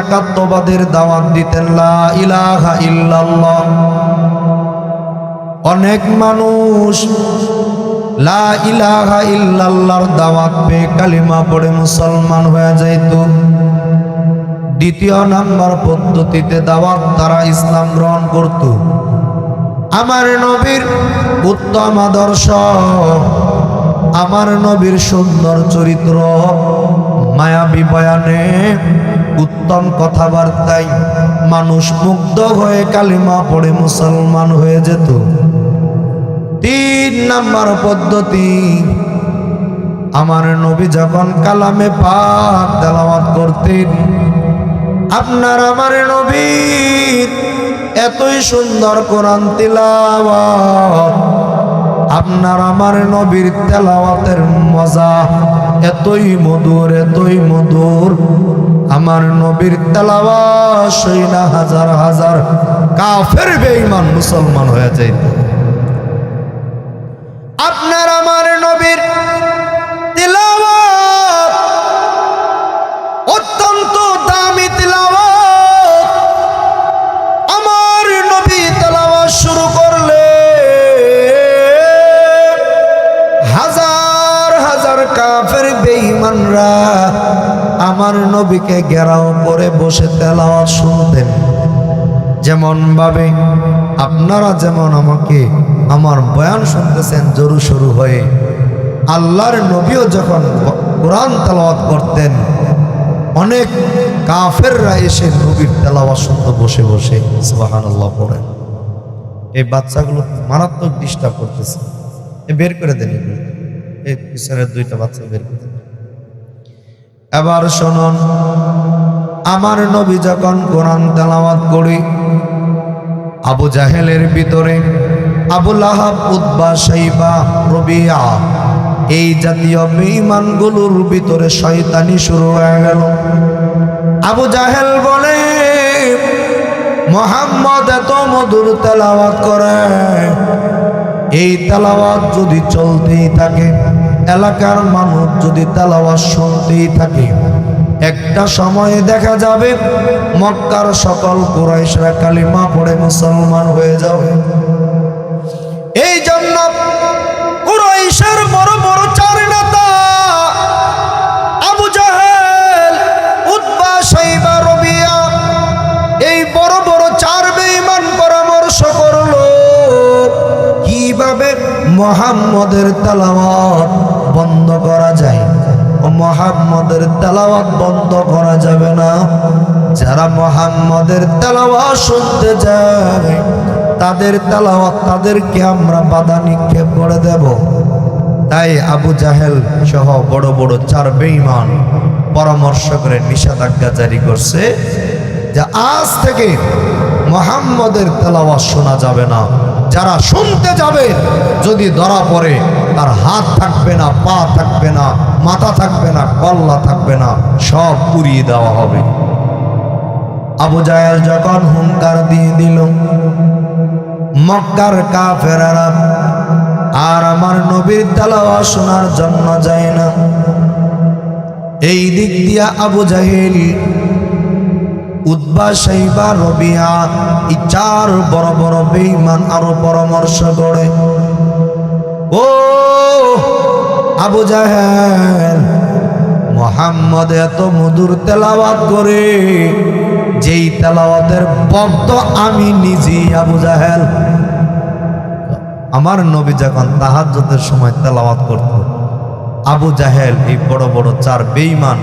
একাত্মবাদের দাওয়াত দিতেন ইলাহা ইল্লাল্লাহ। অনেক মানুষ, লা ইলাহা ইল্লাল্লাহর দাওয়াত পেয়ে কালিমা পড়ে মুসলমান হয়ে যাইত। দ্বিতীয় নাম্বার পদ্ধতিতে দাওয়াত তারা ইসলাম গ্রহণ করত। আমার নবীর উত্তম আদর্শ, আমার নবীর সুন্দর চরিত্র মায়াবী বয়ানে উত্তম কথাবার্তায় মানুষ মুগ্ধ হয়ে কালিমা পড়ে মুসলমান হয়ে যেত। তিন নাম্বার পদ্ধতি, আমার নবী যখন কালামে পাক তেলাওয়াত করতেন, আপনার আমার নবীর এতই সুন্দর কোরআন তিলাওয়াত, আপনার আমার নবীর তেলাওয়াতের মজা এতই মধুর এতই মধুর। আমার নবীর তেলাওয়াত সইনা হাজার হাজার কাফের বেঈমান মুসলমান হয়ে যাইত আপনার আমার নবীর তিলাওয়াত, অত্যন্ত দামি তিলাওয়াত। আমার নবী তেলাওয়াত শুরু করলে হাজার হাজার কাফের বেঈমানরা আমার নবীকে ঘেরাও করে বসে তেলাওয়াত শুনতেন। যেমন ভাবে আপনারা যেমন আমাকে আমার বয়ান শুনতেছেন জরু শুরু হয়ে, আল্লাহর নবীও যখন কোরআন তেলাওয়াত করতেন, অনেক কাফেররা এসে নবীর তেলাওয়াত শুনতে বসে বসে, সুবহানাল্লাহ পড়েন। এই বাচ্চাগুলো মারাত্মক ডিস্টার্ব করতেছে। বের করে দেন এগুলো। পিছনের দুইটা বাচ্চা বের এবার শুনুন, আমার নবী যখন কোরআন তেলাওয়াত করি, আবু জাহেলের ভিতরে আবুল আহাব উদ্বা সাইবা রবিয়া, এই জাতীয় বেঈমানগুলোর ভিতরে শয়তানি শুরু হয়ে গেল। আবু জাহেল বলে, মোহাম্মদ এত মধুর তেলাওয়াত করে এই তালাওয়াত যদি চলতেই থাকে, এলাকার মানুষ যদি তেলাওয়াত শুনতেই থাকে, একটা সময়ে দেখা যাবে মক্কার সকল কুরাইশরা কালিমা পড়ে মুসলমান হয়ে যাবে। এই জন্য মোহাম্মদের তালাওয়াত বন্ধ করা যায়। মোহাম্মদের তেলাওয়াত বন্ধ করা যাবে না। যারা মোহাম্মদের তেলাওয়াত শুনতে যায় তাদের তেলাওয়াত তাদেরকে আমরা বাধা নিক্ষেপ করে দেব। তাই আবু জাহেল সহ বড় বড় চার বেঈমান পরামর্শ করে নিষেধাজ্ঞা জারি করছে যে আজ থেকে মোহাম্মদের তেলাওয়াত শোনা যাবে না। যারা শুনতে যাবে, যদি ধরা পড়ে, তার হাত থাকবে না, পা থাকবে না, মাথা থাকবে না কল্লা থাকবে না, সব পুড়িয়ে দেওয়া হবে। আবু জাহেল যখন হুঙ্কার দিয়ে দিল, মক্কার কাফেরারা, আর আমার নবীর তেলাওয়াত শোনার জন্য যায় না। এই দিক দিয়া আবু জাহেল উদ্বা সাইবা রবিয়া এই চার বড় বড় বেঈমান আরও পরামর্শ করে ও আবু জাহেল, মোহাম্মদ এত মধুর তেলাওয়াত করে, যেই তেলাওয়াতের বক্ত আমি নিজেই আবু জাহেল। আমার নবী যখন তাহাজ্জুদের সময় তেলাওয়াত করত আবু জাহেল, এই বড় বড় চার বেইমান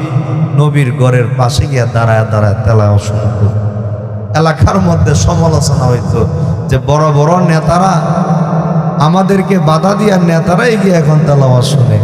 নবীর গড়ের পাশে গিয়া দাঁড়ায় দাঁড়ায় তেলা অসংখ্য এলাকার মধ্যে সমালোচনা হইতো যে, বড় বড় নেতারা আমাদেরকে বাধা দিয়ার নেতারাই গিয়ে এখন তেলাওয়া শুনে।